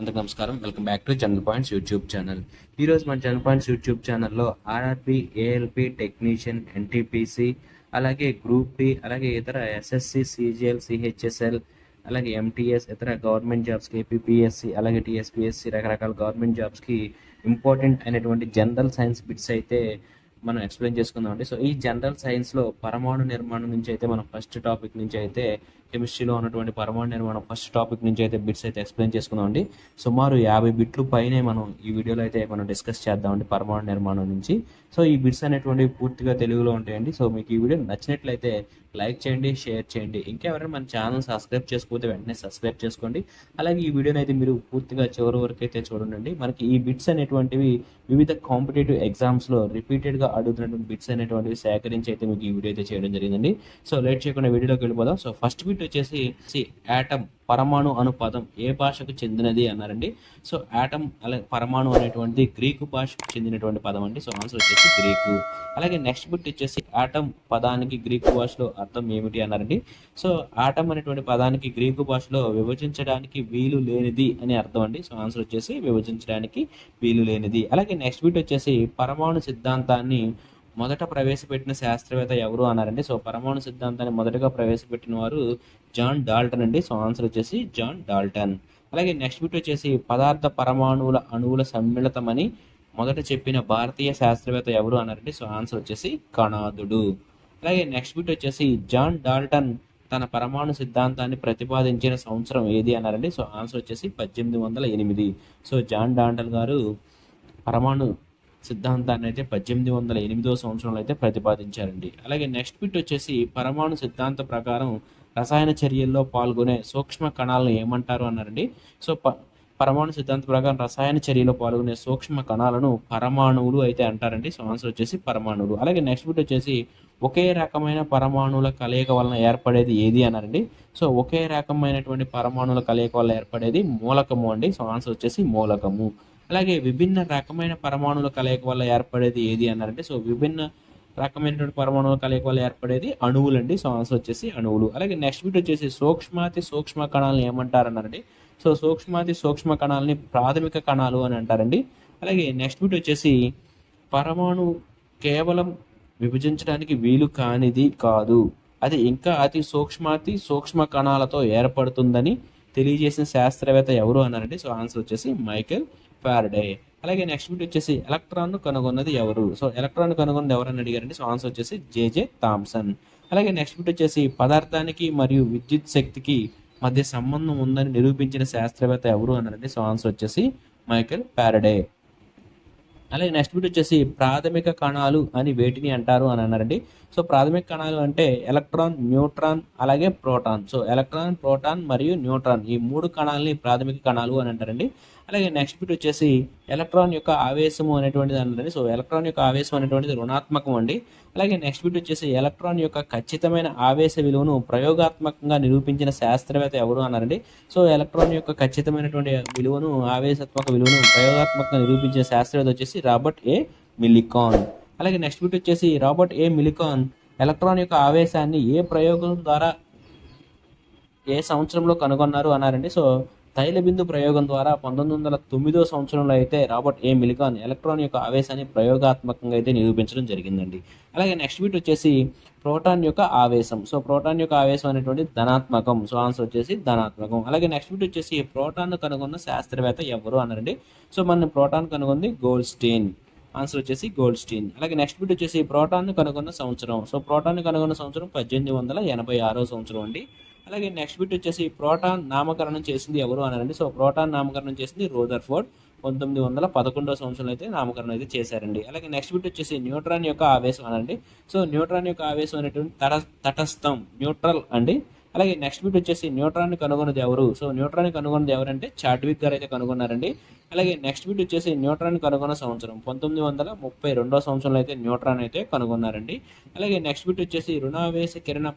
అందరికి నమస్కారం. Welcome back to general points YouTube channel. ఈరోజు మన జనరల్ పాయింట్స్ యూట్యూబ్ ఛానల్లో ఆర్ఆర్బి ఏఎల్పి టెక్నీషియన్ ఎన్టీపీసీ అలాగే గ్రూప్ డి అలాగే ఇతర ఎస్ఎస్సి సిజిఎల్ సిహెచ్ఎస్ఎల్ అలాగే ఎంటీఎస్ ఇతర గవర్నమెంట్ జాబ్స్కి ఏపీఎస్సి అలాగే టీఎస్పీఎస్సి రకరకాల గవర్నమెంట్ జాబ్స్కి ఇంపార్టెంట్ అయినటువంటి జనరల్ సైన్స్ బిట్స్ అయితే మనం ఎక్స్ప్లెయిన్ చేసుకుందాం అండి సో ఈ జనరల్ సైన్స్లో పరమాణు నిర్మాణం నుంచి అయితే మనం ఫస్ట్ టాపిక్ నుంచి అయితే కెమిస్ట్రీలో ఉన్నటువంటి పరమాణు నిర్మాణం ఫస్ట్ టాపిక్ నుంచి అయితే బిట్స్ అయితే ఎక్స్ప్లెయిన్ చేసుకున్నాం అండి సుమారు యాభై బిట్లు పైనే మనం ఈ వీడియోలో అయితే మనం డిస్కస్ చేద్దామండి పరమాణు నిర్మాణం నుంచి. సో ఈ బిట్స్ అనేటువంటివి పూర్తిగా తెలుగులో ఉంటాయండి. సో మీకు ఈ వీడియో నచ్చినట్లయితే లైక్ చేయండి షేర్ చేయండి. ఇంకెవరైనా మన ఛానల్ సబ్స్క్రైబ్ చేసుకోకపోతే వెంటనే సబ్స్క్రైబ్ చేసుకోండి. అలాగే ఈ వీడియోని అయితే మీరు పూర్తిగా చివరి వరకు అయితే చూడండి. మనకి ఈ బిట్స్ అనేటువంటివి వివిధ కాంపిటేటివ్ ఎగ్జామ్స్లో రిపీటెడ్గా అడుగుతున్నటువంటి బిట్స్ అనేటువంటివి సేకరించి అయితే మీకు ఈ వీడియో అయితే చేయడం జరిగిందండి. సో లేట్ చేయకుండా వీడియోలోకి వెళ్ళిపోదాం. సో ఫస్ట్ బిట్ వచ్చేసి యాటమ్ పరమాణు అను పదం ఏ భాషకు చెందినది అన్నారండి. సో యాటమ్ అలాగే పరమాణు అనేటువంటి గ్రీకు భాషకు చెందినటువంటి పదం అండి. సో ఆన్సర్ వచ్చేసి గ్రీకు. అలాగే నెక్స్ట్ బిట్ వచ్చేసి ఆటమ్ పదానికి గ్రీకు భాషలో అర్థం ఏమిటి అన్నారండి. సో ఆటమ్ అనేటువంటి పదానికి గ్రీకు భాషలో విభజించడానికి వీలు లేనిది అని అర్థం అండి. సో ఆన్సర్ వచ్చేసి విభజించడానికి వీలు లేనిది. అలాగే నెక్స్ట్ బిట్ వచ్చేసి పరమాణు సిద్ధాంతాన్ని మొదట ప్రవేశపెట్టిన శాస్త్రవేత్త ఎవరు అన్నారండి సో పరమాణు సిద్ధాంతాన్ని మొదటగా ప్రవేశపెట్టిన వారు జాన్ డాల్టన్ అండి. సో ఆన్సర్ వచ్చేసి జాన్ డాల్టన్. అలాగే నెక్స్ట్ బిట్ వచ్చేసి పదార్థ పరమాణువుల అణువుల సమ్మిళితమని మొదట చెప్పిన భారతీయ శాస్త్రవేత్త ఎవరు అన్నారండి సో ఆన్సర్ వచ్చేసి కణాదుడు. అలాగే నెక్స్ట్ బిట్ వచ్చేసి జాన్ డాల్టన్ తన పరమాణు సిద్ధాంతాన్ని ప్రతిపాదించిన సంవత్సరం ఏది అన్నారండి సో ఆన్సర్ వచ్చేసి పద్దెనిమిది వందల ఎనిమిది. సో జాన్ డాల్టన్ గారు పరమాణు సిద్ధాంతాన్ని అయితే పద్దెనిమిది వందల ఎనిమిదో సంవత్సరంలో అయితే ప్రతిపాదించారండి. అలాగే నెక్స్ట్ బిట్ వచ్చేసి పరమాణు సిద్ధాంత ప్రకారం రసాయన చర్యల్లో పాల్గొనే సూక్ష్మ కణాలను ఏమంటారు అన్నారండి. సో ప పరమాణు సిద్ధాంత ప్రకారం రసాయన చర్యలో పాల్గొనే సూక్ష్మ కణాలను పరమాణువులు అయితే అంటారండి. సో ఆన్సర్ వచ్చేసి పరమాణువులు. అలాగే నెక్స్ట్ బిట్ వచ్చేసి ఒకే రకమైన పరమాణువుల కలయిక వలన ఏర్పడేది ఏది అన్నారండి. సో ఒకే రకమైనటువంటి పరమాణువుల కలయిక వల్ల ఏర్పడేది మూలకము అండి. సో ఆన్సర్ వచ్చేసి మూలకము. అలాగే విభిన్న రకమైన పరమాణువుల కలయిక వల్ల ఏర్పడేది ఏది అన్నారంటే సో విభిన్న రకమైనటువంటి పరమాణువుల కలయిక వల్ల ఏర్పడేది అణువులు అండి సో ఆన్సర్ వచ్చేసి అణువులు. అలాగే నెక్స్ట్ బిట్ వచ్చేసి సూక్ష్మాతి సూక్ష్మ కణాలను ఏమంటారు అన్నారండి సో సూక్ష్మాతి సూక్ష్మ కణాలని ప్రాథమిక కణాలు అని అంటారండి. అలాగే నెక్స్ట్ బిట్ వచ్చేసి పరమాణు కేవలం విభజించడానికి వీలు కానిది కాదు. అది ఇంకా అతి సూక్ష్మాతి సూక్ష్మ కణాలతో ఏర్పడుతుందని తెలియజేసిన శాస్త్రవేత్త ఎవరు అన్నారండి సో ఆన్సర్ వచ్చేసి మైకేల్ ఫారడే అలాగే నెక్స్ట్ బిట్ వచ్చేసి ఎలక్ట్రాన్ కనుగొన్నది ఎవరు? సో ఎలక్ట్రాన్ కనుగొన్నది ఎవరు అని అడిగారండి సో ఆన్సర్ వచ్చేసి జేజే థామ్సన్ అలాగే నెక్స్ట్ బిట్ వచ్చేసి పదార్థానికి మరియు విద్యుత్ శక్తికి మధ్య సంబంధం ఉందని నిరూపించిన శాస్త్రవేత్త ఎవరు అన్నారండి సో ఆన్సర్ వచ్చేసి మైకేల్ ప్యారడే అలాగే నెక్స్ట్ బిట్ వచ్చేసి ప్రాథమిక కణాలు అని వేటిని అంటారు అని అన్నారండి. సో ప్రాథమిక కణాలు అంటే ఎలక్ట్రాన్ న్యూట్రాన్ అలాగే ప్రోటాన్. సో ఎలక్ట్రాన్ ప్రోటాన్ మరియు న్యూట్రాన్ ఈ మూడు కణాలని ప్రాథమిక కణాలు అని అంటారండి. అలాగే నెక్స్ట్ బిట్ వచ్చేసి ఎలక్ట్రాన్ యొక్క ఆవేశము అనేటువంటిది అన్నారండి సో ఎలక్ట్రాన్ యొక్క ఆవేశం అనేటువంటిది రుణాత్మకం అండి. అలాగే నెక్స్ట్ బిట్ వచ్చేసి ఎలక్ట్రాన్ యొక్క ఖచ్చితమైన ఆవేశ విలువను ప్రయోగాత్మకంగా నిరూపించిన శాస్త్రవేత్త ఎవరు అన్నారండి? సో ఎలక్ట్రాన్ యొక్క ఖచ్చితమైనటువంటి విలువను ఆవేశాత్మక విలువను ప్రయోగాత్మకంగా నిరూపించిన శాస్త్రవేత్త వచ్చేసి రాబర్ట్ ఏ మిలికాన్. అలాగే నెక్స్ట్ బిట్ వచ్చేసి రాబర్ట్ ఏ మిలికాన్. ఎలక్ట్రాన్ యొక్క ఆవేశాన్ని ఏ ప్రయోగం ద్వారా ఏ సంవత్సరంలో కనుగొన్నారు అన్నారండి? సో తైలబిందు ప్రయోగం ద్వారా పంతొమ్మిది వందల తొమ్మిదో సంవత్సరంలో అయితే రాబర్ట్ ఏ. మిలికాన్ ఎలక్ట్రాన్ యొక్క ఆవేశాన్ని ప్రయోగాత్మకంగా అయితే నిరూపించడం జరిగిందండి. అలాగే నెక్స్ట్ బిట్ వచ్చేసి ప్రోటాన్ యొక్క ఆవేశం. సో ప్రోటాన్ యొక్క ఆవేశం అనేటువంటి ధనాత్మకం. సో ఆన్సర్ వచ్చేసి ధనాత్మకం. అలాగే నెక్స్ట్ బిట్ వచ్చేసి ప్రోటాన్ కనుగొన్న శాస్త్రవేత్త ఎవరు అన్నారండి? సో మన ప్రోటాన్ కనుగొంది గోల్డ్ స్టెయిన్ ఆన్సర్ వచ్చేసి గోల్డ్ స్టీన్ అలాగే నెక్స్ట్ బిట్ వచ్చేసి ప్రోటాన్ కనుగొన్న సంవత్సరం. సో ప్రోటాన్ కనుగొన్న సంవత్సరం పద్దెనిమిది వందల ఎనభై ఆరో సంవత్సరం అండి. అలాగే నెక్స్ట్ బిట్ వచ్చేసి ప్రోటాన్ నామకరణం చేసింది ఎవరు అన్నారండి సో ప్రోటాన్ నామకరణం చేసింది రోదర్ ఫోర్డ్ పంతొమ్మిది వందల పదకొండవ సంవత్సరంలో అయితే నామకరణం అయితే చేశారండి. అలాగే నెక్స్ట్ బిట్ వచ్చేసి న్యూట్రాన్ యొక్క ఆవేశం అనండి. సో న్యూట్రాన్ యొక్క ఆవేశం అనేటువంటి తట తటస్థం న్యూట్రల్ అండి. అలాగే నెక్స్ట్ బిట్ వచ్చేసి న్యూట్రాన్ కనుగొన్నది ఎవరు? సో న్యూట్రాన్ కనుగొన్నది ఎవరంటే చాట్విక్ గారు అయితే కనుగొన్నారండి. అలాగే నెక్స్ట్ బిట్ వచ్చేసి న్యూట్రాన్ కనుగొన్న సంవత్సరం పంతొమ్మిది వందల ముప్పై రెండో సంవత్సరంలో అయితే న్యూట్రాన్ అయితే కనుగొన్నారండి. అలాగే నెక్స్ట్ బిట్ వచ్చేసి రుణావేశ కిరణ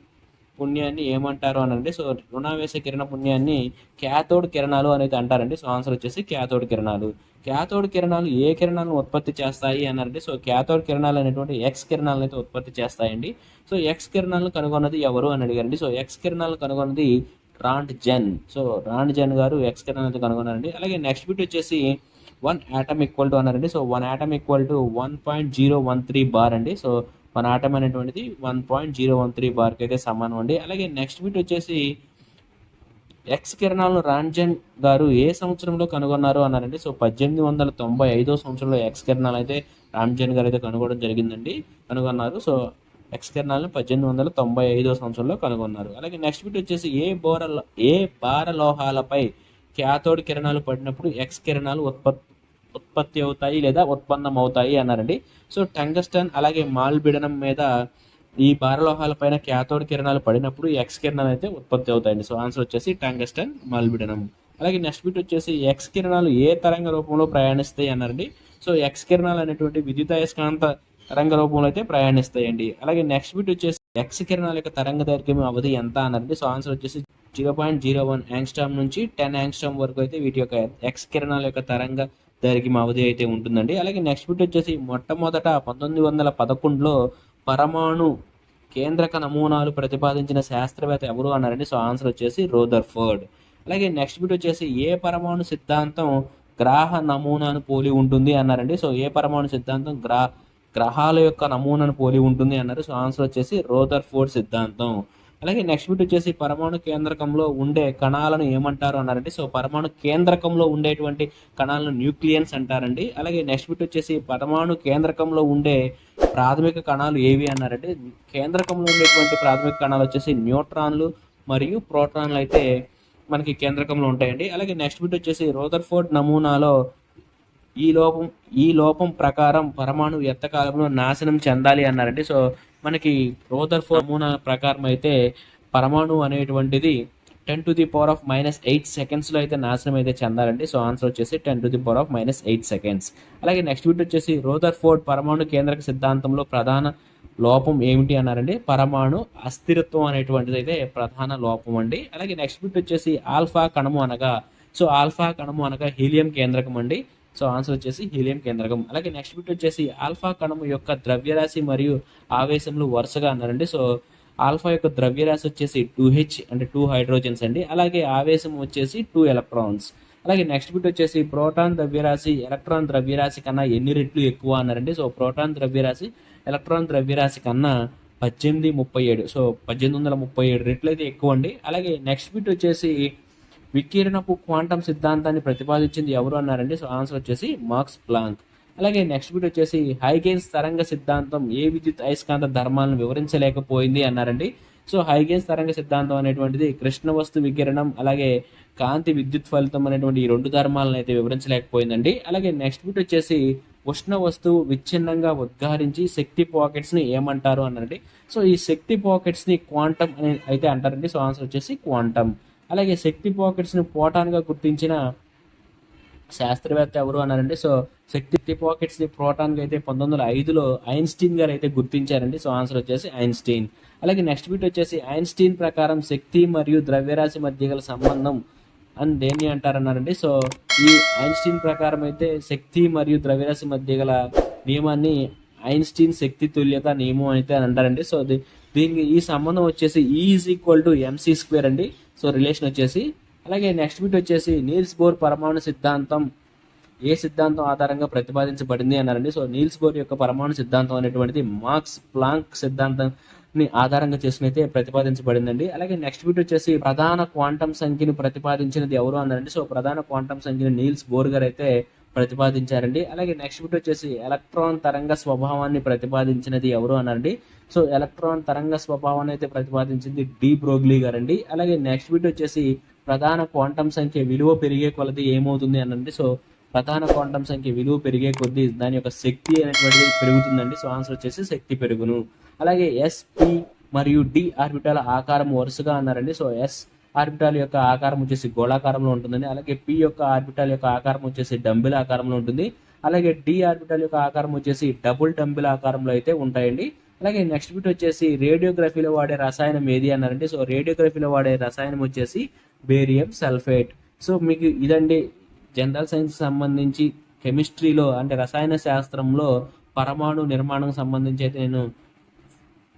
పుణ్యాన్ని ఏమంటారు అనండి సో రుణావేశ కిరణ పుణ్యాన్ని క్యాథోడ్ కిరణాలు అనేది అంటారండి. సో ఆన్సర్ వచ్చేసి క్యాథోడ్ కిరణాలు. క్యాథోడ్ కిరణాలు ఏ కిరణాలను ఉత్పత్తి చేస్తాయి అన్నారంటే సో క్యాథోడ్ కిరణాలు అనేటువంటి ఎక్స్ కిరణాలను అయితే ఉత్పత్తి చేస్తాయండి. సో ఎక్స్ కిరణాలను కనుగొన్నది ఎవరు అని అడిగారండి. సో ఎక్స్ కిరణాలు కనుగొన్నది Roentgen so Roentgen గారు ఎక్స్ కిరణాలు అయితే కనుగొన్నారండి. అలాగే నెక్స్ట్ బిట్ వచ్చేసి వన్ యాటమ్ ఈక్వల్ టు అన్నారండి. So one atom equal to one point zero one three bar అండి. సో మన ఆటం అనేటువంటిది one point zero one three బార్కి అయితే సమానం అండి. అలాగే నెక్స్ట్ బిట్ వచ్చేసి ఎక్స్ కిరణాలను రాంజన్ గారు ఏ సంవత్సరంలో కనుగొన్నారు అన్నారండి సో పద్దెనిమిది వందల తొంభై ఐదో సంవత్సరంలో ఎక్స్ కిరణాలు అయితే రాంజన్ గారు అయితే కనుగొనడం జరిగిందండి. కనుగొన్నారు. సో ఎక్స్ కిరణాలను పద్దెనిమిది వందల తొంభై ఐదో సంవత్సరంలో కనుగొన్నారు. అలాగే నెక్స్ట్ బిట్ వచ్చేసి ఏ బోర ఏ భార లోహాలపై క్యాథోడ్ కిరణాలు పడినప్పుడు ఎక్స్ కిరణాలు ఉత్పత్తి ఉత్పత్తి అవుతాయి లేదా ఉత్పన్నం అవుతాయి అన్నారండి. సో టంగస్టన్ అలాగే మాల్బిడనం మీద ఈ భారలోహాల పైన క్యాథోడ్ కిరణాలు పడినప్పుడు ఎక్స్ కిరణాలు అయితే ఉత్పత్తి అవుతాయండి. సో ఆన్సర్ వచ్చేసి టంగస్టన్ మాల్బిడనం. అలాగే నెక్స్ట్ బిట్ వచ్చేసి ఎక్స్ కిరణాలు ఏ తరంగ రూపంలో ప్రయాణిస్తాయి అన్నారండి. సో ఎక్స్ కిరణాలు అనేటువంటి విద్యుదయస్కాంత తరంగ రూపంలో అయితే ప్రయాణిస్తాయండి. అలాగే నెక్స్ట్ బిట్ వచ్చేసి ఎక్స్ కిరణాల యొక్క తరంగ దైర్ఘ్యం అవధి ఎంత అన్నారండి. సో ఆన్సర్ వచ్చేసి zero point zero one angstrom నుంచి టెన్ యాంగ్స్టామ్ వరకు అయితే వీటి యొక్క ఎక్స్ కిరణాల యొక్క తరంగ దైర్ఘ్యం అవధి అయితే ఉంటుందండి. అలాగే నెక్స్ట్ బిట్ వచ్చేసి మొట్టమొదట పంతొమ్మిది వందల పదకొండులో పరమాణు కేంద్రక నమూనాలు ప్రతిపాదించిన శాస్త్రవేత్త ఎవరు అన్నారండి? సో ఆన్సర్ వచ్చేసి రోదర్ఫర్డ్ అలాగే నెక్స్ట్ బిట్ వచ్చేసి ఏ పరమాణు సిద్ధాంతం గ్రాహ నమూనాను పోలి ఉంటుంది అన్నారండి? సో ఏ పరమాణు సిద్ధాంతం గ్రా గ్రహాల యొక్క నమూనాను పోలి ఉంటుంది అన్నారు. సో ఆన్సర్ వచ్చేసి రోదర్ఫోర్డ్ సిద్ధాంతం. అలాగే నెక్స్ట్ బిట్ వచ్చేసి పరమాణు కేంద్రకంలో ఉండే కణాలను ఏమంటారు అన్నారంటే సో పరమాణు కేంద్రకంలో ఉండేటువంటి కణాలను న్యూక్లియన్స్ అంటారండి. అలాగే నెక్స్ట్ బిట్ వచ్చేసి పరమాణు కేంద్రకంలో ఉండే ప్రాథమిక కణాలు ఏవి అన్నారంటే కేంద్రకంలో ఉండేటువంటి ప్రాథమిక కణాలు వచ్చేసి న్యూట్రాన్లు మరియు ప్రోటాన్లు అయితే మనకి కేంద్రకంలో ఉంటాయండి. అలాగే నెక్స్ట్ బిట్ వచ్చేసి రోదర్ఫోర్డ్ నమూనాలో ఈ లోపం ఈ లోపం ప్రకారం పరమాణు ఎంత కాలంలో నాశనం చెందాలి అన్నారండి. సో మనకి రోదర్ఫోర్డ్ నమూనా ప్రకారం అయితే పరమాణు అనేటువంటిది ten to the power of minus eight సెకండ్స్లో అయితే నాశనం అయితే చెందాలండి. సో ఆన్సర్ వచ్చేసి ten to the power of minus eight seconds అలాగే నెక్స్ట్ బిట్ వచ్చేసి రోదర్ఫోర్డ్ పరమాణు కేంద్రక సిద్ధాంతంలో ప్రధాన లోపం ఏమిటి అన్నారండి? పరమాణు అస్థిరత్వం అనేటువంటిది అయితే ప్రధాన లోపం అండి. అలాగే నెక్స్ట్ బిట్ వచ్చేసి ఆల్ఫా కణము అనగా సో ఆల్ఫా కణము అనగా హీలియం కేంద్రకం అండి. సో ఆన్సర్ వచ్చేసి హీలియం కేంద్రకం. అలాగే నెక్స్ట్ బిట్ వచ్చేసి ఆల్ఫా కణము యొక్క ద్రవ్యరాశి మరియు ఆవేశంలో వరుసగా అన్నారండి. సో ఆల్ఫా యొక్క ద్రవ్యరాశి వచ్చేసి టూ హెచ్ అంటే టూ హైడ్రోజన్స్ అండి. అలాగే ఆవేశం వచ్చేసి టూ ఎలక్ట్రాన్స్ అలాగే నెక్స్ట్ బిట్ వచ్చేసి ప్రోటాన్ ద్రవ్యరాశి ఎలక్ట్రాన్ ద్రవ్యరాశి కన్నా ఎన్ని రెట్లు ఎక్కువ అన్నారండి. సో ప్రోటాన్ ద్రవ్యరాశి ఎలక్ట్రాన్ ద్రవ్యరాశి కన్నా పద్దెనిమిది ముప్పై ఏడు. సో పద్దెనిమిది వందల ముప్పై ఏడు రెట్లు అయితే ఎక్కువ అండి అలాగే నెక్స్ట్ బిట్ వచ్చేసి వికిరణపు క్వాంటం సిద్ధాంతాన్ని ప్రతిపాదించింది ఎవరు అన్నారండి సో ఆన్సర్ వచ్చేసి మార్క్స్ ప్లాంక్. అలాగే నెక్స్ట్ బిట్ వచ్చేసి హైగెన్స్ తరంగ సిద్ధాంతం ఏ విద్యుత్ అయస్కాంత ధర్మాలను వివరించలేకపోయింది అన్నారండి. సో హైగెన్స్ తరంగ సిద్ధాంతం అనేటువంటిది కృష్ణ వస్తు వికిరణం అలాగే కాంతి విద్యుత్ ఫలితం అనేటువంటి ఈ రెండు ధర్మాలను అయితే వివరించలేకపోయిందండి. అలాగే నెక్స్ట్ బిట్ వచ్చేసి ఉష్ణ వస్తువు విచ్ఛిన్నంగా ఉద్గారించి శక్తి పాకెట్స్ని ఏమంటారు అన్నారండి. సో ఈ శక్తి పాకెట్స్ని క్వాంటం అని అయితే అంటారండి. సో ఆన్సర్ వచ్చేసి క్వాంటం. అలాగే శక్తి పాకెట్స్ని పోటాన్గా గుర్తించిన శాస్త్రవేత్త ఎవరు అన్నారండి సో శక్తి పాకెట్స్ని ప్రోటాన్గా అయితే పంతొమ్మిది వందల ఐదులో ఐన్స్టీన్ గారు అయితే గుర్తించారండి. సో ఆన్సర్ వచ్చేసి ఐన్స్టీన్. అలాగే నెక్స్ట్ బిట్ వచ్చేసి ఐన్స్టీన్ ప్రకారం శక్తి మరియు ద్రవ్యరాశి మధ్య గల సంబంధం అని దేన్ని అంటారన్నారండి? సో ఈ ఐన్స్టీన్ ప్రకారం అయితే శక్తి మరియు ద్రవ్యరాశి మధ్య గల నియమాన్ని ఐన్స్టీన్ శక్తి తుల్యత నియమం అయితే అని అంటారండి. సో దీనికి ఈ సంబంధం వచ్చేసి is equal to mc square అండి. సో రిలేషన్ వచ్చేసి అలాగే నెక్స్ట్ బిట్ వచ్చేసి నీల్స్ బోర్ పరమాణు సిద్ధాంతం. ఏ సిద్ధాంతం ఆధారంగా ప్రతిపాదించబడింది అన్నారండి? సో నీల్స్ బోర్ యొక్క పరమాణు సిద్ధాంతం అనేటువంటిది మార్క్స్ ప్లాంక్ సిద్ధాంతాన్ని ఆధారంగా చేసుకుని అయితే ప్రతిపాదించబడిందండి. అలాగే నెక్స్ట్ బిట్ వచ్చేసి ప్రధాన క్వాంటం సంఖ్యను ప్రతిపాదించినది ఎవరు అన్నారండి? సో ప్రధాన క్వాంటం సంఖ్యను నీల్స్ బోర్ గారు అయితే ప్రతిపాదించారండి. అలాగే నెక్స్ట్ బిట్ వచ్చేసి ఎలక్ట్రాన్ తరంగ స్వభావాన్ని ప్రతిపాదించినది ఎవరు అన్నారండి? సో ఎలక్ట్రాన్ తరంగ స్వభావాన్ని అయితే ప్రతిపాదించింది డి బ్రోగ్లీ గారండి. అలాగే నెక్స్ట్ బిట్ వచ్చేసి ప్రధాన క్వాంటం సంఖ్య విలువ పెరిగే కొలది ఏమవుతుంది అనండి? సో ప్రధాన క్వాంటం సంఖ్య విలువ పెరిగే కొద్దీ దాని యొక్క శక్తి అనేటువంటిది పెరుగుతుందండి. సో ఆన్సర్ వచ్చేసి శక్తి పెరుగును. అలాగే ఎస్పి మరియు డి ఆర్బిటాల ఆకారం వరుసగా అన్నారండి. సో ఎస్ ఆర్బిటాల్ యొక్క ఆకారం వచ్చేసి గోళాకారంలో ఉంటుందండి. అలాగే పి యొక్క ఆర్బిటాల్ యొక్క ఆకారం వచ్చేసి డంబిల్ ఆకారంలో ఉంటుంది. అలాగే డి ఆర్బిటాల్ యొక్క ఆకారం వచ్చేసి డబుల్ డంబిల్ ఆకారంలో అయితే ఉంటాయండి. అలాగే నెక్స్ట్ బిట్ వచ్చేసి రేడియోగ్రఫీలో వాడే రసాయనం ఏది అన్నారంటే సో రేడియోగ్రఫీలో వాడే రసాయనం వచ్చేసి బేరియం సల్ఫేట్. సో మీకు ఇదండి జనరల్ సైన్స్ సంబంధించి కెమిస్ట్రీలో అంటే రసాయన శాస్త్రంలో పరమాణు నిర్మాణం సంబంధించి అయితే నేను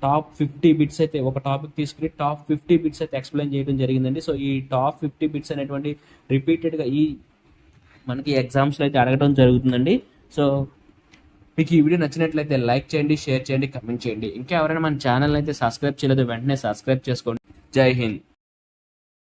టాప్ ఫిఫ్టీ బిట్స్ అయితే ఒక టాపిక్ తీసుకుని టాప్ ఫిఫ్టీ బిట్స్ అయితే ఎక్స్ప్లెయిన్ చేయడం జరిగిందండి. సో ఈ టాప్ ఫిఫ్టీ బిట్స్ అనేటువంటి రిపీటెడ్గా ఈ మనకి ఎగ్జామ్స్లో అయితే అడగడం జరుగుతుందండి. సో మీకు ఈ వీడియో నచ్చినట్లయితే లైక్ చేయండి షేర్ చేయండి కమెంట్ చేయండి. ఇంకా ఎవరైనా మన ఛానల్ అయితే సబ్స్క్రైబ్ చేయలేదు వెంటనే సబ్స్క్రైబ్ చేసుకోండి. జై హింద్.